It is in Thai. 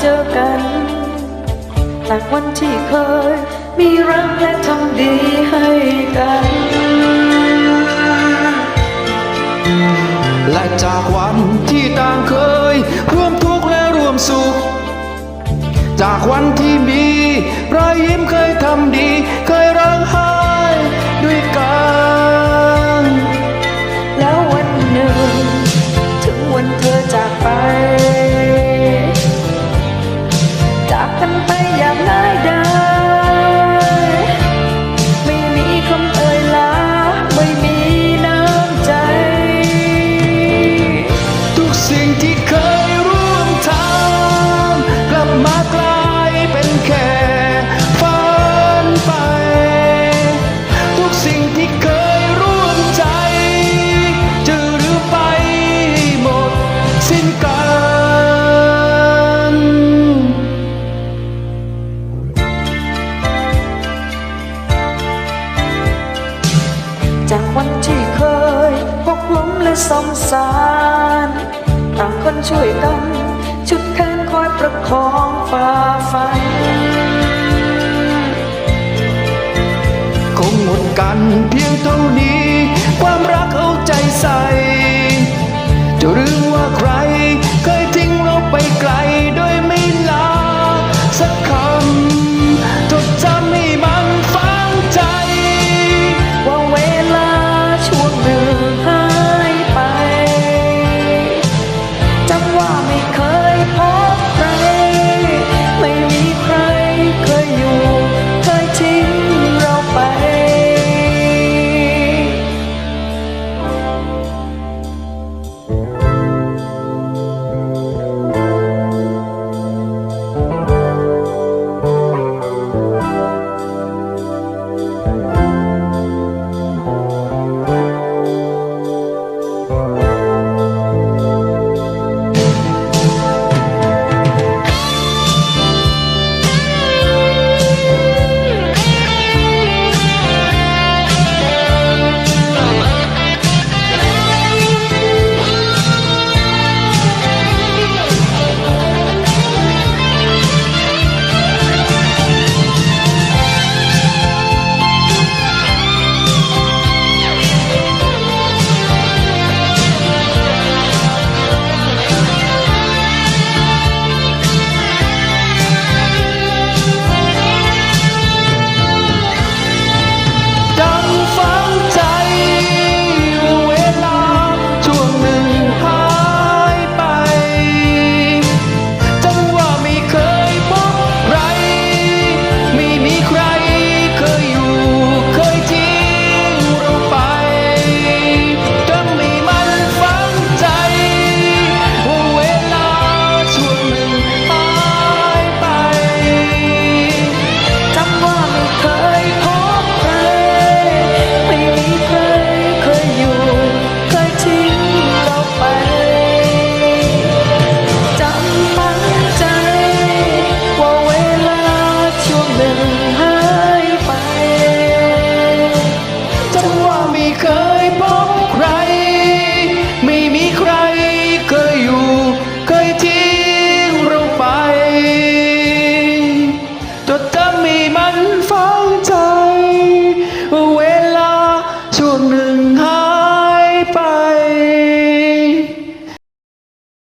เจอกัน จากวันที่เคย มีรักและทำดีให้กัน และจากวันที่ต่างเคย ร่วมทุกข์และร่วมสุข จากวันที่มีรอยยิ้มเคยทำดี สงสารต่างคนช่วยกัน ชุดแขนคอยประคองฝ่าฟัน